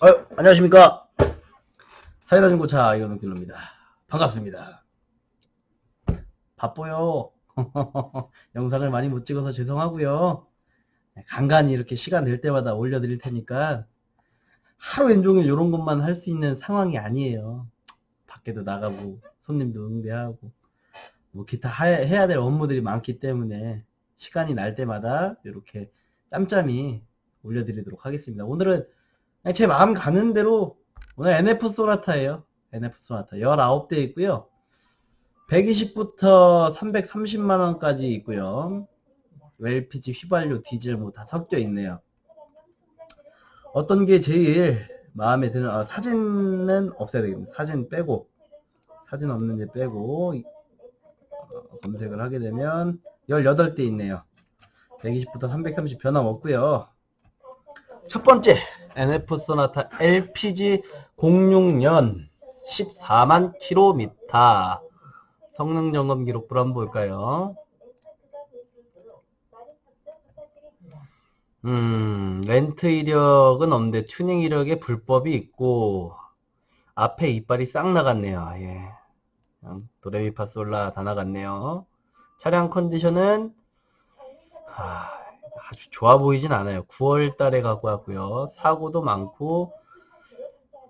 아유, 안녕하십니까. 사이다 중고차 이건웅길로입니다. 반갑습니다. 바빠요. 영상을 많이 못 찍어서 죄송하고요. 간간히 이렇게 시간 될 때마다 올려드릴 테니까 하루 왼종일 이런 것만 할 수 있는 상황이 아니에요. 밖에도 나가고 손님도 응대하고 뭐 기타 하- 해야 될 업무들이 많기 때문에 시간이 날 때마다 이렇게 짬짬이 올려드리도록 하겠습니다. 오늘은 제 마음 가는 대로 오늘 NF 소나타예요. NF 소나타 19대 있고요. 120부터 330만 원까지 있고요. LPG 휘발유 디젤 뭐 다 섞여 있네요. 어떤 게 제일 마음에 드는 아, 사진은 없애야 되겠네. 사진 빼고 사진 없는 데 빼고 어, 검색을 하게 되면 18대 있네요. 120부터 330 변함 없고요. 첫 번째 NF 소나타 LPG 06년 14만 킬로미터 성능 점검 기록부를 한번 볼까요? 음, 렌트 이력은 없는데 튜닝 이력에 불법이 있고 앞에 이빨이 싹 나갔네요. 예. 그냥 도레미파솔라 다 나갔네요. 차량 컨디션은 아, 아주 좋아 보이진 않아요. 9월 달에 갖고 왔고요. 사고도 많고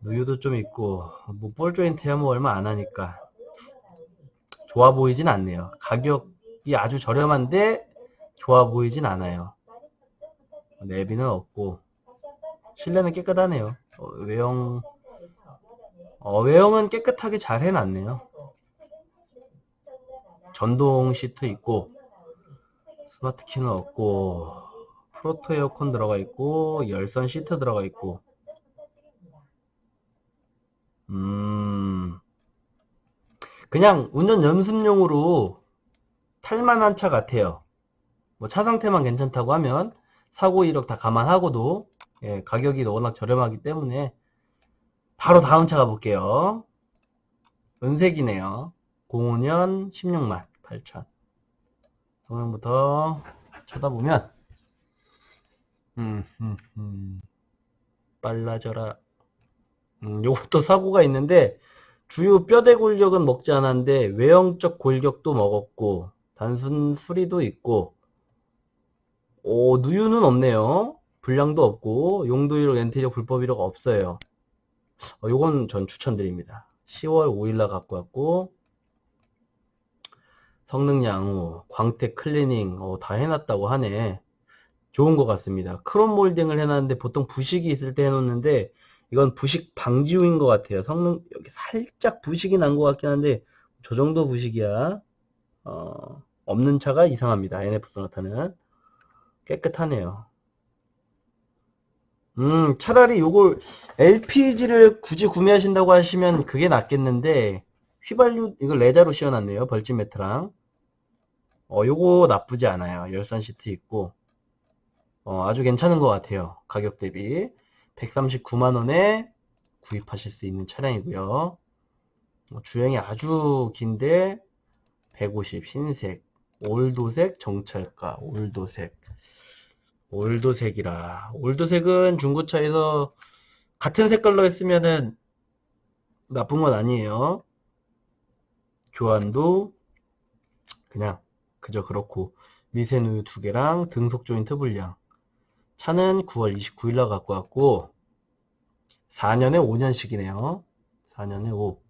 누유도 좀 있고 뭐 볼 조인트야 뭐 얼마 안 하니까 좋아 보이진 않네요. 가격이 아주 저렴한데 좋아 보이진 않아요. 내비는 없고 실내는 깨끗하네요. 어, 외형 어, 외형은 깨끗하게 잘 해놨네요. 전동 시트 있고 스마트 키는 없고 프로토 에어컨 들어가 있고 열선 시트 들어가 있고 음 그냥 운전 연습용으로 탈만한 차 같아요. 뭐 차 상태만 괜찮다고 하면 사고 이력 다 감안하고도 예, 가격이 워낙 저렴하기 때문에 바로 다음 차 가볼게요. 은색이네요. 05년 16만 8천. 성능부터 쳐다보면 음, 음, 음. 빨라져라. 음, 요것도 사고가 있는데 주요 뼈대 골격은 먹지 않았는데 외형적 골격도 먹었고 단순 수리도 있고 오 누유는 없네요. 불량도 없고 용도이력 엔테리어 불법이력 없어요. 어, 요건 전 추천드립니다. 10월 5일날 갖고 왔고 성능 양호, 광택 클리닝 어, 다 해놨다고 하네. 좋은 것 같습니다. 크롬 몰딩을 해놨는데 보통 부식이 있을 때 해놓는데 이건 부식 방지용인 것 같아요. 성능 여기 살짝 부식이 난 것 같긴 한데 저 정도 부식이야. 어, 없는 차가 이상합니다. NF 소나타는 깨끗하네요. 음, 차라리 요걸 LPG를 굳이 구매하신다고 하시면 그게 낫겠는데 휘발유 이거 레자로 씌워놨네요. 벌집 매트랑. 어, 요거 나쁘지 않아요. 열선 시트 있고 어, 아주 괜찮은 것 같아요. 가격 대비 139만원에 구입하실 수 있는 차량이고요. 어, 주행이 아주 긴데 150 흰색 올도색 정찰가 올도색 올도색이라 올도색은 중고차에서 같은 색깔로 했으면은 나쁜 건 아니에요. 교환도 그냥 그저 그렇고 미세누유 두 개랑 등속 조인트 불량 차는 9월 29일 날 갖고 왔고 4년에 5년씩이네요. 4년에 5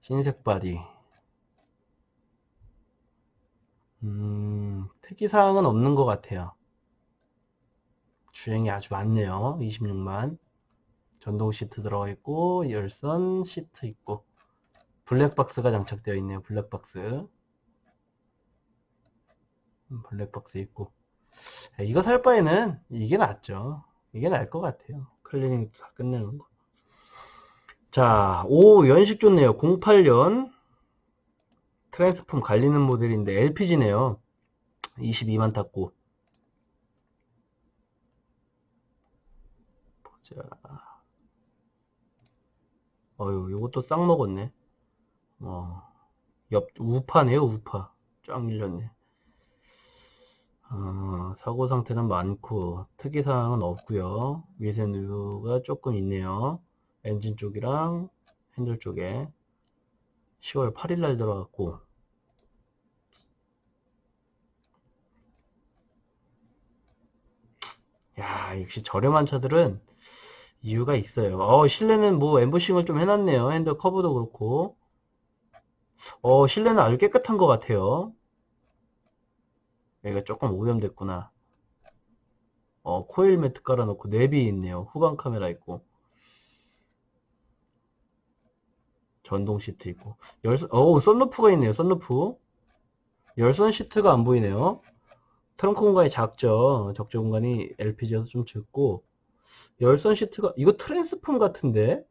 흰색 바디. 음, 특이사항은 없는 것 같아요. 주행이 아주 많네요. 26만. 전동 시트 들어가 있고 열선 시트 있고. 블랙박스가 장착되어 있네요 블랙박스. 음, 블랙박스 있고. 네, 이거 살 바에는 이게 낫죠. 이게 나을 것 같아요. 클리닝 다 끝내는 거. 자, 오 연식 좋네요. 08년 트랜스폼 갈리는 모델인데 LPG네요. 22만 탔고. 보자. 어유 요것도 싹 먹었네. 어, 옆 우파네요 우파. 쫙 밀렸네 어, 사고 상태는 많고 특이사항은 없고요. 미세누유가 조금 있네요. 엔진 쪽이랑 핸들 쪽에 10월 8일 날 들어갔고. 야 역시 저렴한 차들은 이유가 있어요. 어 실내는 뭐 엠보싱을 좀 해놨네요. 핸들 커브도 그렇고. 어 실내는 아주 깨끗한 것 같아요 여기가 조금 오염됐구나. 어 코일 매트 깔아놓고 내비 있네요. 후방 카메라 있고. 전동 시트 있고. 열선 어 썬루프가 있네요 썬루프. 열선 시트가 안 보이네요. 트렁크 공간이 작죠. 적재 공간이 LPG여서 좀 적고. 열선 시트가 이거 트랜스폼 같은데?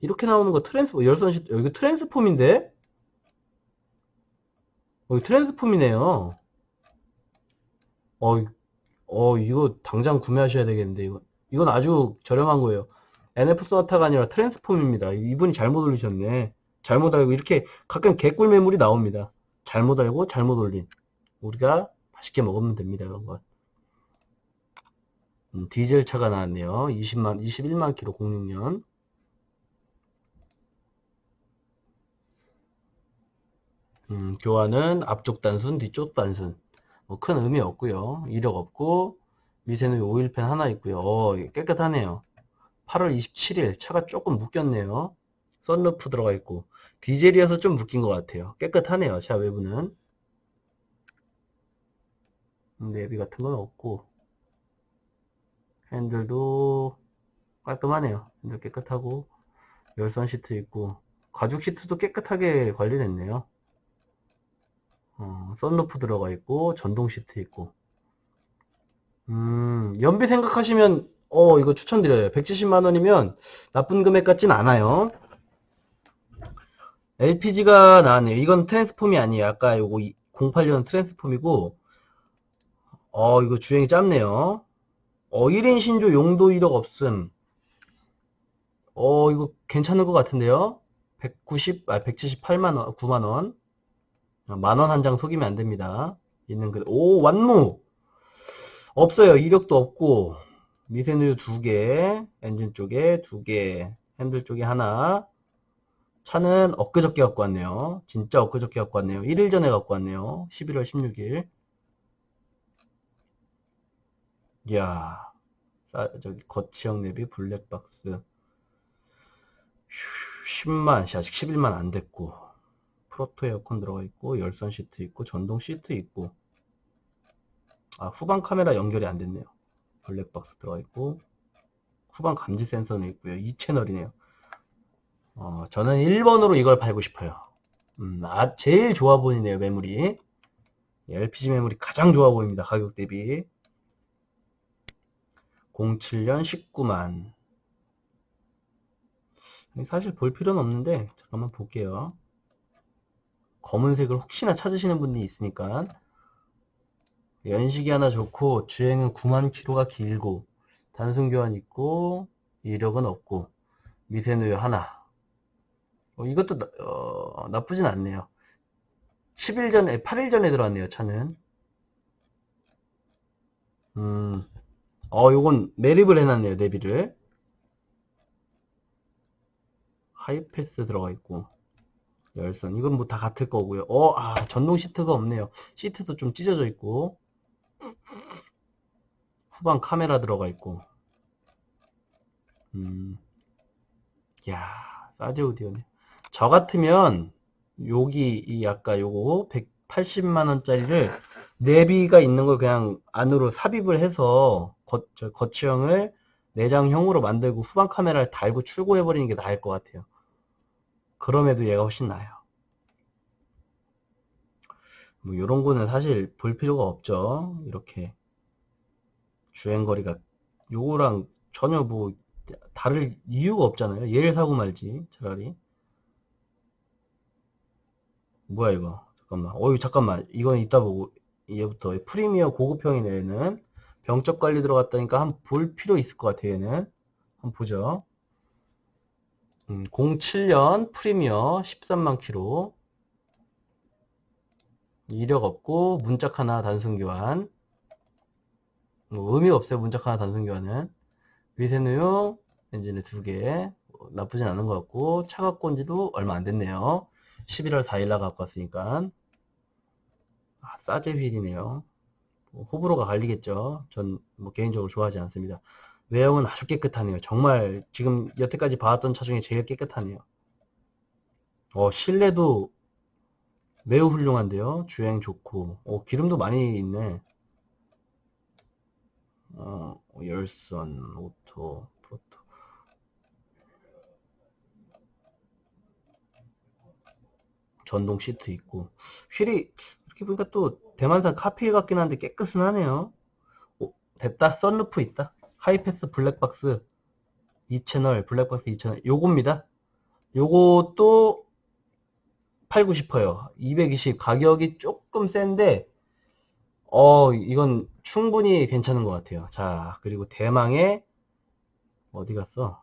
이렇게 나오는 거 트랜스폼 열선 시트 여기 트랜스폼인데 여기 트랜스폼이네요. 어, 이- 어 이거 당장 구매하셔야 되겠는데 이거 이건 아주 저렴한 거예요. NF 소나타가 아니라 트랜스폼입니다. 이분이 잘못 올리셨네. 잘못 알고 이렇게 가끔 개꿀 매물이 나옵니다. 잘못 알고 잘못 올린. 우리가 맛있게 먹으면 됩니다 이런 건. 음, 디젤 차가 나왔네요. 20만 21만 킬로 06년 음, 교환은 앞쪽 단순 뒤쪽 단순. 뭐 큰 의미 없고요. 이력 없고 미세누유 오일팬 하나 있고요. 어, 깨끗하네요. 8월 27일 차가 조금 묶였네요. 썬루프 들어가 있고 디젤이어서 좀 묶인 것 같아요. 깨끗하네요 차 외부는. 음, 내비 같은 건 없고 핸들도 깔끔하네요. 핸들 깨끗하고 열선 시트 있고 가죽 시트도 깨끗하게 관리됐네요 어, 썬루프 들어가 있고 전동 시트 있고. 음, 연비 생각하시면 어 이거 추천드려요. 170만 원이면 나쁜 금액 같진 않아요. LPG가 나왔네요. 이건 트랜스폼이 아니에요. 아까 요거 08년 트랜스폼이고. 어 이거 주행이 짧네요. 어 1인 신조 용도 이력 없음. 어 이거 괜찮은 것 같은데요? 190, 아 178만원 9만원 만 원 한 장 속이면 안 됩니다. 있는 그, 오, 완무! 없어요. 이력도 없고, 미세누유 두 개, 엔진 쪽에 두 개, 핸들 쪽에 하나. 차는 엊그저께 갖고 왔네요. 진짜 엊그저께 갖고 왔네요. 1일 전에 갖고 왔네요. 11월 16일. 이야, 싸, 저기, 거치형 내비 블랙박스. 휴, 10만, 씨, 아직 11만 안 됐고. 프로토 에어컨 들어가 있고 열선 시트 있고 전동 시트 있고. 아 후방 카메라 연결이 안 됐네요. 블랙박스 들어가 있고. 후방 감지 센서는 있고요. 2채널이네요. 어, 저는 1번으로 이걸 팔고 싶어요. 음, 아, 제일 좋아 보이네요 매물이 LPG 매물이 가장 좋아 보입니다 가격 대비. 07년 19만. 사실 볼 필요는 없는데 잠깐만 볼게요 검은색을 혹시나 찾으시는 분이 있으니까 연식이 하나 좋고 주행은 9만 킬로가 길고 단순 교환 있고 이력은 없고 미세누유 하나. 어, 이것도 나, 어, 나쁘진 않네요. 10일 전에 8일 전에 들어왔네요 차는. 음, 어 요건 매립을 해놨네요 내비를. 하이패스 들어가 있고 열선. 이건 뭐 다 같을 거고요. 어, 아 전동 시트가 없네요. 시트도 좀 찢어져 있고. 후방 카메라 들어가 있고. 음, 야 사제 오디오네. 저 같으면 여기 이 아까 요거 180만원짜리를 내비가 있는 걸 그냥 안으로 삽입을 해서 거, 저 거치형을 내장형으로 만들고 후방 카메라를 달고 출고해 버리는 게 나을 것 같아요 그럼에도 얘가 훨씬 나아요. 뭐 요런 거는 사실 볼 필요가 없죠. 이렇게 주행거리가 요거랑 전혀 뭐 다를 이유가 없잖아요. 얘를 사고 말지 차라리. 뭐야 이거 잠깐만 어이 잠깐만 이건 이따 보고 얘부터 프리미어 고급형이네 얘는 병적 관리 들어갔다니까 한번 볼 필요 있을 것 같아요 얘는 한번 보죠 음, 07년 프리미어 13만 킬로 이력 없고 문짝 하나 단순 교환. 뭐 의미 없어요. 문짝 하나 단순 교환은. 위세누용 엔진에 두 개. 뭐 나쁘진 않은 것 같고 차 갖고 온 지도 얼마 안 됐네요. 11월 4일 날 갖고 왔으니까. 아, 싸제 휠이네요. 뭐 호불호가 갈리겠죠. 전 뭐 개인적으로 좋아하지 않습니다. 외형은 아주 깨끗하네요. 정말 지금 여태까지 봐왔던 차 중에 제일 깨끗하네요. 어, 실내도 매우 훌륭한데요. 주행 좋고, 어, 기름도 많이 있네. 어, 열선, 오토, 프로토. 전동 시트 있고, 휠이 이렇게 보니까 또 대만산 카페 같긴 한데 깨끗은 하네요. 오, 됐다. 썬루프 있다. 하이패스 블랙박스 2채널, 블랙박스 2채널. 요겁니다. 요것도 팔고 싶어요. 220 가격이 조금 센데 어 이건 충분히 괜찮은 것 같아요. 자 그리고 대망의 어디 갔어?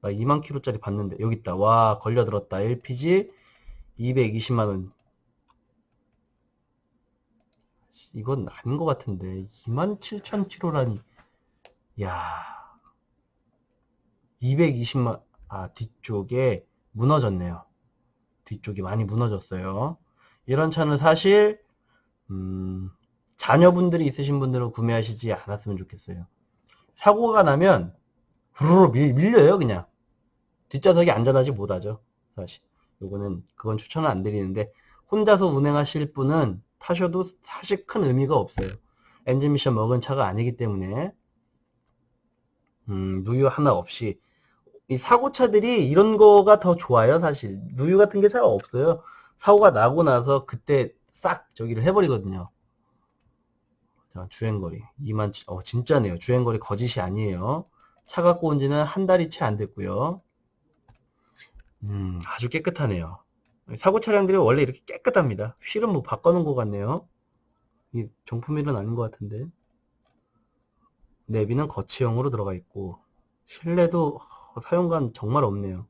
나 2만 킬로짜리 봤는데 여기 있다. 와 걸려들었다. LPG 220만원. 이건 아닌 것 같은데 2만 7천 킬로라니. 야 220만 아 뒤쪽에 무너졌네요. 뒤쪽이 많이 무너졌어요. 이런 차는 사실 음, 자녀분들이 있으신 분들은 구매하시지 않았으면 좋겠어요. 사고가 나면 후루룩 밀, 밀려요 그냥 뒷좌석이 안전하지 못하죠 사실 요거는 그건 추천은 안 드리는데 혼자서 운행하실 분은 타셔도 사실 큰 의미가 없어요 엔진 미션 먹은 차가 아니기 때문에 음, 누유 하나 없이 이 사고차들이 이런 거가 더 좋아요, 사실. 누유 같은 게 잘 없어요. 사고가 나고 나서 그때 싹 저기를 해버리거든요. 자, 주행거리. 2만, 어, 진짜네요. 주행거리 거짓이 아니에요. 차 갖고 온 지는 한 달이 채 안 됐고요. 음, 아주 깨끗하네요. 사고 차량들이 원래 이렇게 깨끗합니다. 휠은 뭐 바꿔놓은 것 같네요. 이 정품일은 아닌 것 같은데. 내비는 거치형으로 들어가 있고, 실내도 사용감 정말 없네요.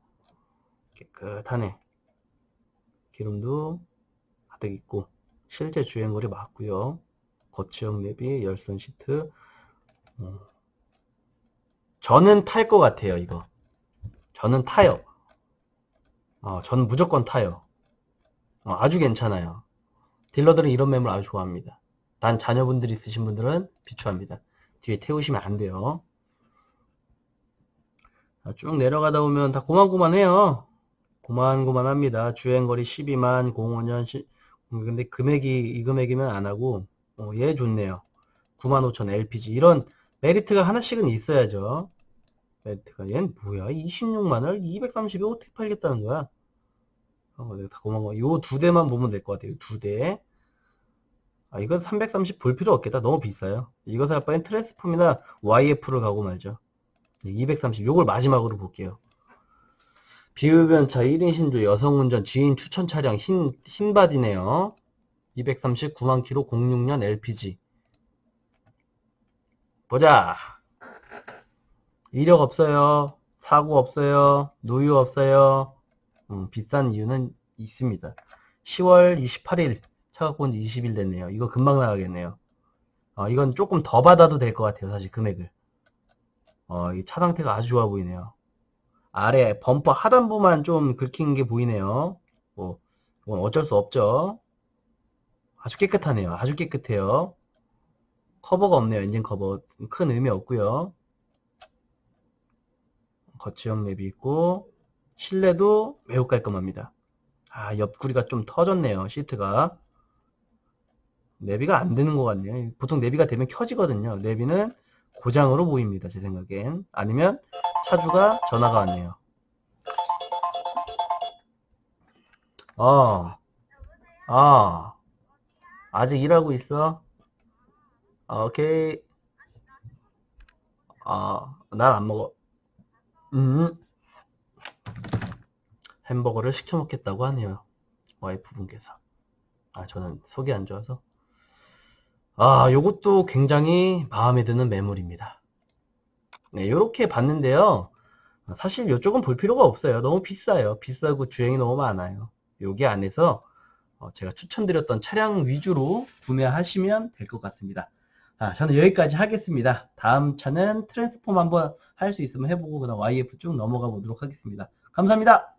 깨끗하네. 기름도 가득 있고 실제 주행거리 맞고요. 거치형 내비, 열선 시트. 어. 저는 탈 것 같아요. 이거. 저는 타요. 어, 저는 무조건 타요. 어, 아주 괜찮아요. 딜러들은 이런 매물 아주 좋아합니다. 단 자녀분들이 있으신 분들은 비추합니다. 뒤에 태우시면 안 돼요. 쭉 내려가다 보면 다 고만고만해요. 고만고만합니다. 주행거리 12만, 05년, 10, 근데 금액이 이 금액이면 안 하고 어, 얘 좋네요. 95,000 LPG 이런 메리트가 하나씩은 있어야죠. 메리트가 얘는 뭐야? 26만을 230에 어떻게 팔겠다는 거야? 어, 내가 다 고마워. 요두 대만 보면 될 것 같아요. 두 대. 아, 이건 330 볼 필요 없겠다. 너무 비싸요. 이거 살 바엔 트랜스폼이나 YF를 가고 말죠. 230 요걸 마지막으로 볼게요. 비흡연차 1인 신조 여성운전 지인 추천 차량 흰, 흰바디네요. 239만 킬로 06년 LPG 보자. 이력 없어요. 사고 없어요. 누유 없어요. 음, 비싼 이유는 있습니다. 10월 28일 차 갖고 온 지 20일 됐네요 이거 금방 나가겠네요 어, 이건 조금 더 받아도 될 것 같아요 사실 금액을 어, 이 차 상태가 아주 좋아 보이네요. 아래 범퍼 하단부만 좀 긁힌 게 보이네요. 뭐, 이건 어쩔 수 없죠. 아주 깨끗하네요. 아주 깨끗해요. 커버가 없네요. 엔진 커버. 큰 의미 없고요. 거치형 랩이 있고 실내도 매우 깔끔합니다. 아, 옆구리가 좀 터졌네요. 시트가. 내비가 안 되는 것 같네요. 보통 내비가 되면 켜지거든요. 내비는 고장으로 보입니다. 제 생각엔. 아니면 차주가 전화가 왔네요. 어, 어, 아직 일하고 있어? 어, 오케이. 어, 난안 먹어. 음. 햄버거를 시켜 먹겠다고 하네요. 와이프분께서. 아, 저는 속이 안 좋아서. 아, 요것도 굉장히 마음에 드는 매물입니다. 네, 요렇게 봤는데요. 사실 요쪽은 볼 필요가 없어요. 너무 비싸요. 비싸고 주행이 너무 많아요. 여기 안에서 어, 제가 추천드렸던 차량 위주로 구매하시면 될 것 같습니다. 아, 저는 여기까지 하겠습니다. 다음 차는 트랜스폼 한번 할 수 있으면 해보고 그다음 YF 쭉 넘어가 보도록 하겠습니다. 감사합니다.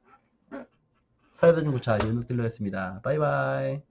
사회자전구차 윤욱딜러였습니다. 바이바이.